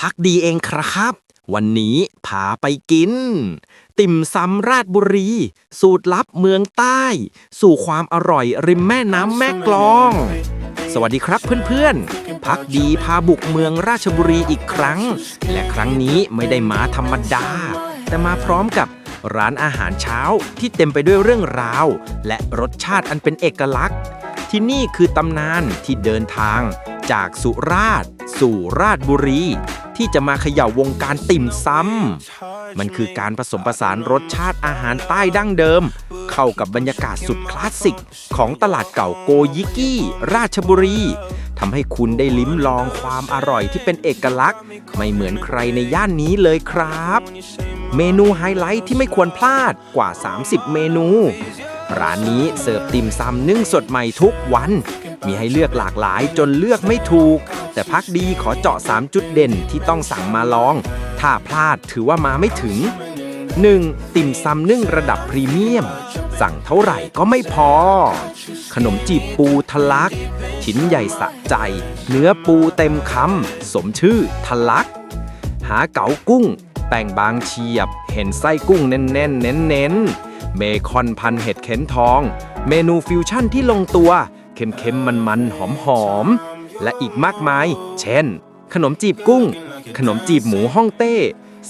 พักดีเองครับ วันนี้พาไปกิน ติ่มซำราชบุรี สูตรลับเมืองใต้ สู่ความอร่อยริมแม่น้ำแม่กลอง สวัสดีครับเพื่อนๆ พักดีพาบุกเมืองราชบุรีอีกครั้ง และครั้งนี้ไม่ได้มาธรรมดา แต่มาพร้อมกับร้านอาหารเช้าที่เต็มไปด้วยเรื่องราว และรสชาติอันเป็นเอกลักษณ์ ที่นี่คือตำนานที่เดินทาง จากสุราษฎร์สู่ราชบุรี ที่จะมาเขย่าวงการติ่มซำมันคือการผสมผสานรสชาติอาหารใต้ดั้งเดิม เข้ากับบรรยากาศสุดคลาสสิก ของตลาดเก่าโกยิกี้ ราชบุรีทำให้คุณได้ลิ้มลองความอร่อยที่เป็นเอกลักษณ์ ไม่เหมือนใครในย่านนี้เลยครับ เมนูไฮไลท์ที่ไม่ควรพลาดกว่า 30 เมนู ร้านนี้เสิร์ฟติ่มซำนึ่งสดใหม่ทุกวัน มีให้เลือกหลากหลายจนเลือกไม่ถูก แต่พักดีขอเจาะ 3 จุดเด่นที่ต้องสั่งมาลอง ถ้าพลาดถือว่ามาไม่ถึง 1. ติ่มซำนึ่งระดับพรีเมียม สั่งเท่าไหร่ก็ไม่พอ ขนมจีบปูทะลัก ชิ้นใหญ่สะใจ เนื้อปูเต็มคำสมชื่อทะลัก หาเก๋ากุ้งแต่งบางเฉียบ เห็นไส้กุ้งแน่นๆ เน้นๆเบคอนพันเห็ดเข็นทอง เมนูฟิวชั่นที่ลงตัว เค็มๆ มันๆ หอมๆ และอีกมากมาย เช่น ขนมจีบกุ้ง ขนมจีบหมูฮ่องเต้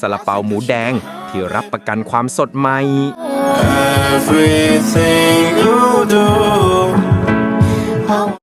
ซาลาเปาหมูแดงที่รับประกันความสดใหม่ Everything